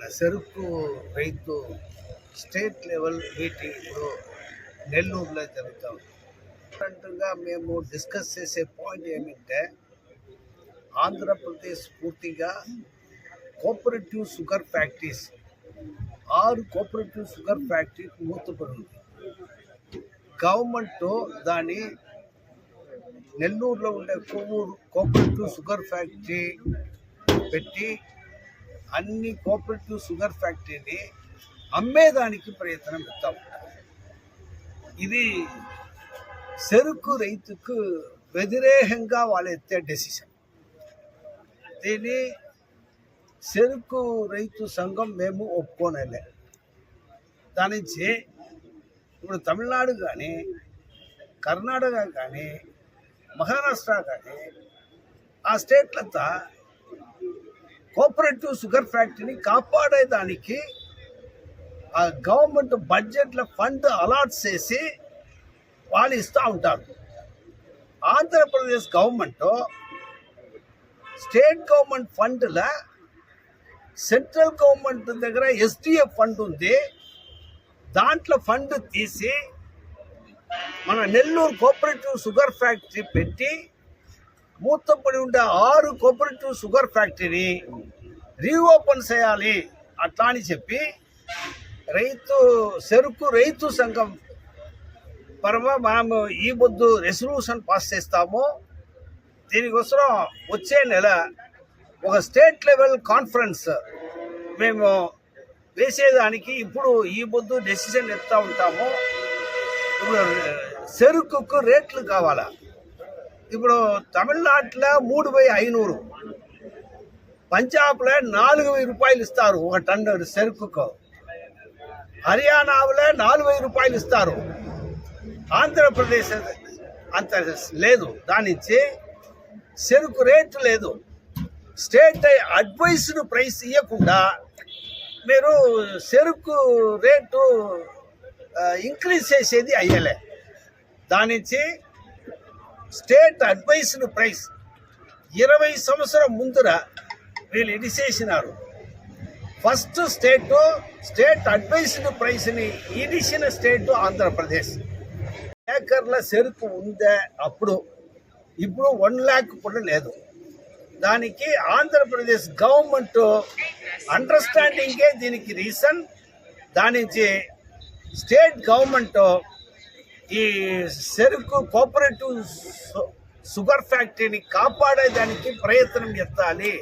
మన చెరుకు రైతు స్టేట్ లెవెల్ మీటింగ్ ఇప్పుడు నెల్లూరులో జరుగుతాం. డిఫరెంట్గా మేము డిస్కస్ చేసే పాయింట్ ఏమంటే ఆంధ్రప్రదేశ్ పూర్తిగా కోఆపరేటివ్ షుగర్ ఫ్యాక్టరీస్ ఆరు కోఆపరేటివ్ షుగర్ ఫ్యాక్టరీ మూతపడింది. గవర్నమెంట్ దాని నెల్లూరులో ఉండే కొవ్వూరు కోఆపరేటివ్ షుగర్ ఫ్యాక్టరీ పెట్టి అన్ని కోఆపరేటివ్ షుగర్ ఫ్యాక్టరీని అమ్మేదానికి ప్రయత్నం ఇస్తా ఉంటారు. ఇది చెరుకు రైతుకు వ్యతిరేకంగా వాళ్ళు ఎత్తే డెసిషన్ దీన్ని చెరుకు రైతు సంఘం మేము ఒప్పుకోనలే. దాని నుంచి ఇప్పుడు తమిళనాడు కానీ కర్ణాటక కానీ మహారాష్ట్ర కానీ ఆ స్టేట్లంతా కోఆపరేటివ్ షుగర్ ఫ్యాక్టరీని కాపాడేదానికి ఆ గవర్నమెంట్ బడ్జెట్లో ఫండ్ అలాట్ చేసి వాళ్ళు ఇస్తూ ఉంటారు. ఆంధ్రప్రదేశ్ గవర్నమెంట్ స్టేట్ గవర్నమెంట్ ఫండ్ల సెంట్రల్ గవర్నమెంట్ దగ్గర ఎస్డిఎఫ్ ఫండ్ ఉంది. దాంట్లో ఫండ్ తీసి మన నెల్లూరు కోఆపరేటివ్ షుగర్ ఫ్యాక్టరీ పెట్టి మూతపడి ఉండే ఆరు కోఆపరేటివ్ షుగర్ ఫ్యాక్టరీని రీఓపెన్ చేయాలి అట్లా అని చెప్పి రైతు చెరుకు రైతు సంఘం పరమ మేము ఈ పొద్దు రెసల్యూషన్ పాస్ చేస్తాము. దీనికోసం వచ్చే నెల ఒక స్టేట్ లెవెల్ కాన్ఫరెన్స్ మేము వేసేదానికి ఇప్పుడు ఈ పొద్దు డెసిషన్ ఎత్తా ఉంటాము. ఇప్పుడు చెరుకుకు రేట్లు కావాలా? ఇప్పుడు తమిళనాట్లో మూడు వెయ్యి ఐనూరు. పంజాబ్లో నాలుగు వెయ్యి రూపాయలు ఇస్తారు ఒక టన్ను చెరుకుకు హర్యానాలో నాలుగు వెయ్యి రూపాయలు ఇస్తారు. ఆంధ్రప్రదేశ్ అంత లేదు. దానిచ్చి చెరుకు రేటు లేదు. స్టేట్ అడ్వైస్డ్ ప్రైస్ ఇవ్వకుండా మీరు చెరుకు రేటు ఇంక్రీజ్ చేసేది అయ్యలే. దానించి స్టేట్ అడ్వైస్డ్ ప్రైస్ ఇరవై సంవత్సరం ముందర వీళ్ళు ఇది చేసినారు. ఫస్ట్ స్టేట్ స్టేట్ అడ్వైస్డ్ ప్రైస్ని ఇడిసిన స్టేట్ ఆంధ్రప్రదేశ్. ఏకర్ల చెరుకు ఉందే? అప్పుడు. ఇప్పుడు వన్ ల్యాక్ కూడా లేదు. దానికి ఆంధ్రప్రదేశ్ గవర్నమెంట్ అండర్స్టాండింగే దీనికి రీజన్. దాని నుంచి స్టేట్ గవర్నమెంట్ ఈ చెరుకు కోఆపరేటివ్ సు- షుగర్ ఫ్యాక్టరీని కాపాడేదానికి ప్రయత్నం ఎత్తాలి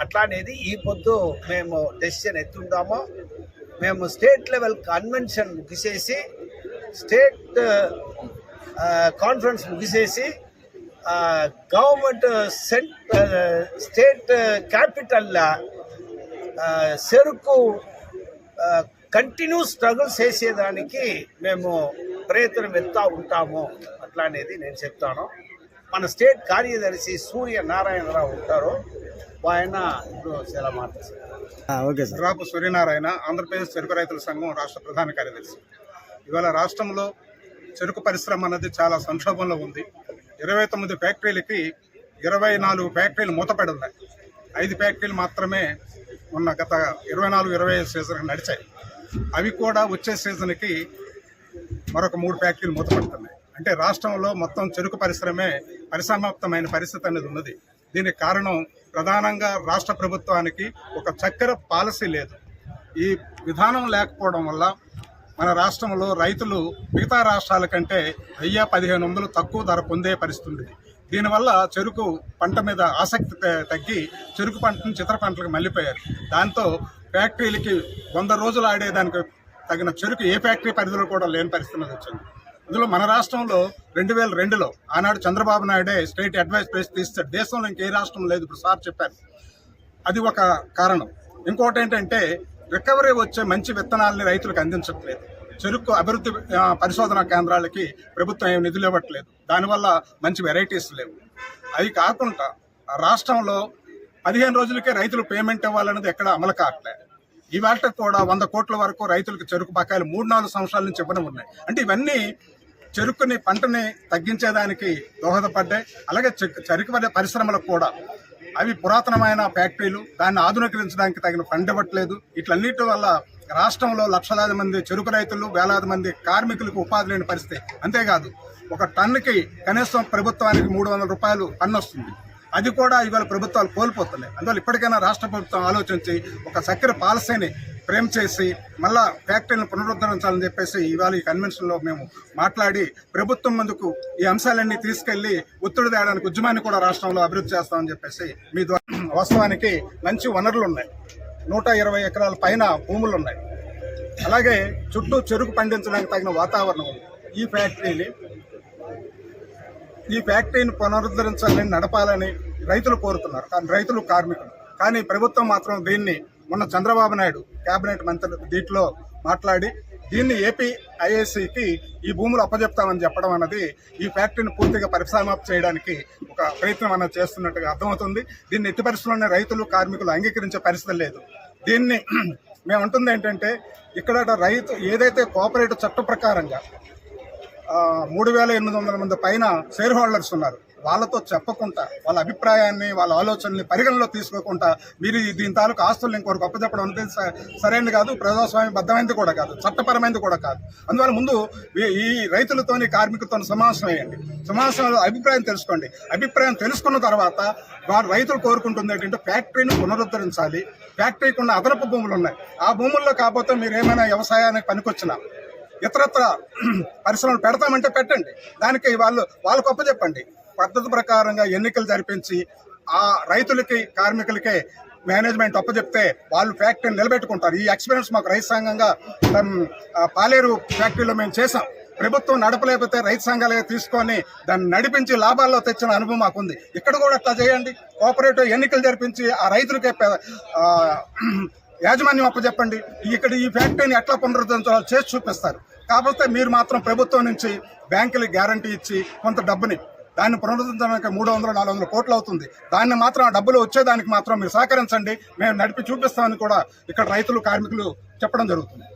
అట్లా అనేది ఈ పొద్దు మేము డెసిషన్ ఎత్తుందాము మేము స్టేట్ లెవెల్ కన్వెన్షన్ ముగిసేసి స్టేట్ కాన్ఫరెన్స్ ముగిసేసి గవర్నమెంట్ సెంట్ స్టేట్ క్యాపిటల్లో చెరుకు కంటిన్యూ స్ట్రగుల్ చేసేదానికి మేము ప్రయత్నం ఎత్తా ఉంటాము అట్లా అనేది నేను చెప్తాను. మన స్టేట్ కార్యదర్శి సూర్య నారాయణరావు ఉంటారు. ఆయన ఇప్పుడు చాలా మాట్లాడుతున్నారు ఓకే సార్. రాపు సూర్యనారాయణ ఆంధ్రప్రదేశ్ చెరుకు రైతుల సంఘం రాష్ట్ర ప్రధాన కార్యదర్శి. ఇవాళ రాష్ట్రంలో చెరుకు పరిశ్రమ అన్నది చాలా సంక్షోభంలో ఉంది. ఇరవై తొమ్మిది ఫ్యాక్టరీలకి ఇరవై నాలుగు ఫ్యాక్టరీలు మూతపడి ఉన్నాయి ఐదు ఫ్యాక్టరీలు మాత్రమే ఉన్న గత ఇరవై నాలుగు ఇరవై ఐదు సీజన్ నడిచాయి. అవి కూడా వచ్చే సీజన్కి మరొక మూడు ఫ్యాక్టరీలు మూతపడుతున్నాయి. అంటే రాష్ట్రంలో మొత్తం చెరుకు పరిశ్రమే పరిసమాప్తమైన పరిస్థితి అనేది ఉన్నది. దీనికి కారణం ప్రధానంగా రాష్ట్ర ప్రభుత్వానికి ఒక చక్కెర పాలసీ లేదు. ఈ విధానం లేకపోవడం వల్ల మన రాష్ట్రంలో రైతులు మిగతా రాష్ట్రాల కంటే వెయ్యి పదిహేను వందలు తక్కువ ధర పొందే పరిస్థితి ఉంది దీనివల్ల చెరుకు పంట మీద ఆసక్తి తగ్గి చెరుకు పంటను చిత్ర పంటలకు మళ్ళీపోయారు. దాంతో ఫ్యాక్టరీలకి వంద రోజులు ఆడేదానికి తగిన చెరుకు ఏ ఫ్యాక్టరీ పరిధిలో కూడా లేని పరిస్థితి అనేది వచ్చింది. ఇందులో మన రాష్ట్రంలో రెండు వేల రెండులో ఆనాడు చంద్రబాబు నాయుడే స్టేట్ అడ్వైస్ ప్రెస్ తీస్తాడు దేశంలో ఇంకే రాష్ట్రం లేదు ఇప్పుడు సార్ చెప్పారు. అది ఒక కారణం. ఇంకోటి ఏంటంటే రికవరీ వచ్చే మంచి విత్తనాలని రైతులకు అందించట్లేదు. చెరుకు అభివృద్ధి పరిశోధనా కేంద్రాలకి ప్రభుత్వం ఏం నిధులు ఇవ్వట్లేదు. దానివల్ల మంచి వెరైటీస్ లేవు. అవి కాకుండా రాష్ట్రంలో పదిహేను రోజులకే రైతులు పేమెంట్ ఇవ్వాలన్నది ఎక్కడ అమలు కావట్లేదు. ఇవాళ కూడా వంద కోట్ల వరకు రైతులకు చెరుకు బకాయిలు మూడు నాలుగు సంవత్సరాల నుంచి ఇవ్వడం ఉన్నాయి. అంటే ఇవన్నీ చెరుకుని పంటని తగ్గించేదానికి దోహదపడ్డాయి. అలాగే చెరుకు పరిశ్రమలకు కూడా అవి పురాతనమైన ఫ్యాక్టరీలు దాన్ని ఆధునీకరించడానికి తగిన ఫండ్ ఇవ్వట్లేదు. ఇట్లన్నిటి వల్ల రాష్ట్రంలో లక్షలాది మంది చెరుకు రైతులు వేలాది మంది కార్మికులకు ఉపాధి లేని పరిస్థితి. అంతేకాదు ఒక టన్నుకి కనీసం ప్రభుత్వానికి మూడు వందల రూపాయలు పన్ను వస్తుంది. అది కూడా ఇవాళ ప్రభుత్వాలు కోల్పోతున్నాయి. అందువల్ల ఇప్పటికైనా రాష్ట్ర ప్రభుత్వం ఆలోచించి ఒక చక్కెర పాలసీని ఫ్రేమ్ చేసి మళ్ళా ఫ్యాక్టరీని పునరుద్ధరించాలని చెప్పేసి ఇవాళ ఈ కన్వెన్షన్లో మేము మాట్లాడి ప్రభుత్వం ముందుకు ఈ అంశాలన్నీ తీసుకెళ్ళి ఒత్తిడి తేయడానికి ఉద్యమాన్ని కూడా రాష్ట్రంలో అభివృద్ధి చేస్తామని చెప్పేసి మీ ద్వారా వాస్తవానికి మంచి వనరులు ఉన్నాయి. నూట ఇరవై ఎకరాల పైన భూములు ఉన్నాయి. అలాగే చుట్టూ చెరుకు పండించడానికి తగిన వాతావరణం ఉంది. ఈ ఫ్యాక్టరీని ఈ ఫ్యాక్టరీని పునరుద్ధరించాలని నడపాలని రైతులు కోరుతున్నారు. కానీ రైతులు కార్మికులు. కానీ ప్రభుత్వం మాత్రం దీన్ని మొన్న చంద్రబాబు నాయుడు కేబినెట్ మంత్రి దీంట్లో మాట్లాడి దీన్ని ఏపీ ఐఏసీకి ఈ భూములు అప్పజెప్తామని చెప్పడం అన్నది ఈ ఫ్యాక్టరీని పూర్తిగా పరిశ్రమాప్ చేయడానికి ఒక ప్రయత్నం అన్నది చేస్తున్నట్టుగా అర్థమవుతుంది. దీన్ని ఎట్టి పరిస్థితుల్లోనే రైతులు కార్మికులు అంగీకరించే పరిస్థితి లేదు. దీన్ని మేము అంటుంది ఏంటంటే ఇక్కడ రైతు ఏదైతే కోఆపరేటివ్ చట్ట ప్రకారంగా మూడు వేల ఎనిమిది వందల మంది పైన షేర్ హోల్డర్స్ ఉన్నారు. వాళ్ళతో చెప్పకుండా వాళ్ళ అభిప్రాయాన్ని వాళ్ళ ఆలోచనల్ని పరిగణలో తీసుకోకుండా మీరు దీని తాలూకు ఆస్తులు ఇంకొకరికి అప్పచెప్పడం అనేది స- సరైనది కాదు ప్రజాస్వామ్య బద్దమైనది కూడా కాదు చట్టపరమైనది కూడా కాదు. అందువల్ల ముందు ఈ- ఈ రైతులతోని కార్మికులతో సమావేశం అయ్యండి సమావేశంలో అభిప్రాయం తెలుసుకోండి. అభిప్రాయం తెలుసుకున్న తర్వాత వారు రైతులు కోరుకుంటుంది ఏంటంటే ఫ్యాక్టరీని పునరుద్ధరించాలి. ఫ్యాక్టరీకి ఉన్న అదనపు భూములు ఉన్నాయి. ఆ భూముల్లో కాకపోతే మీరు ఏమైనా వ్యవసాయానికి పనికొచ్చినా ఇతరత్ర పరిశ్రమలు పెడతామంటే పెట్టండి. దానికి వాళ్ళు వాళ్ళకు గొప్ప చెప్పండి పద్ధతి ప్రకారంగా ఎన్నికలు జరిపించి ఆ రైతులకి కార్మికులకి మేనేజ్మెంట్ అప్పచెప్తే వాళ్ళు ఫ్యాక్టరీని నిలబెట్టుకుంటారు. ఈ ఎక్స్పీరియన్స్ మాకు రైతు సంఘంగా పాలేరు ఫ్యాక్టరీలో మేము చేసాం ప్రభుత్వం నడపలేకపోతే రైతు సంఘాలుగా తీసుకొని దాన్ని నడిపించి లాభాల్లో తెచ్చిన అనుభవం మాకుంది. ఇక్కడ కూడా అట్లా చేయండి. కోఆపరేటివ్ ఎన్నికలు జరిపించి ఆ రైతులకే యాజమాన్యం అప్పచెప్పండి. ఇక్కడ ఈ ఫ్యాక్టరీని ఎట్లా పునరుద్ధరించాలో చేసి చూపిస్తారు. కాకపోతే మీరు మాత్రం ప్రభుత్వం నుంచి బ్యాంకులకు గ్యారంటీ ఇచ్చి కొంత డబ్బుని దాన్ని పునరుద్ధరించడానికి మూడు వందల నాలుగు వందల కోట్లు అవుతుంది. దాన్ని మాత్రం ఆ డబ్బులు వచ్చేదానికి మాత్రం మీరు సహకరించండి. మేము నడిపి చూపిస్తామని కూడా ఇక్కడ రైతులు కార్మికులు చెప్పడం జరుగుతుంది.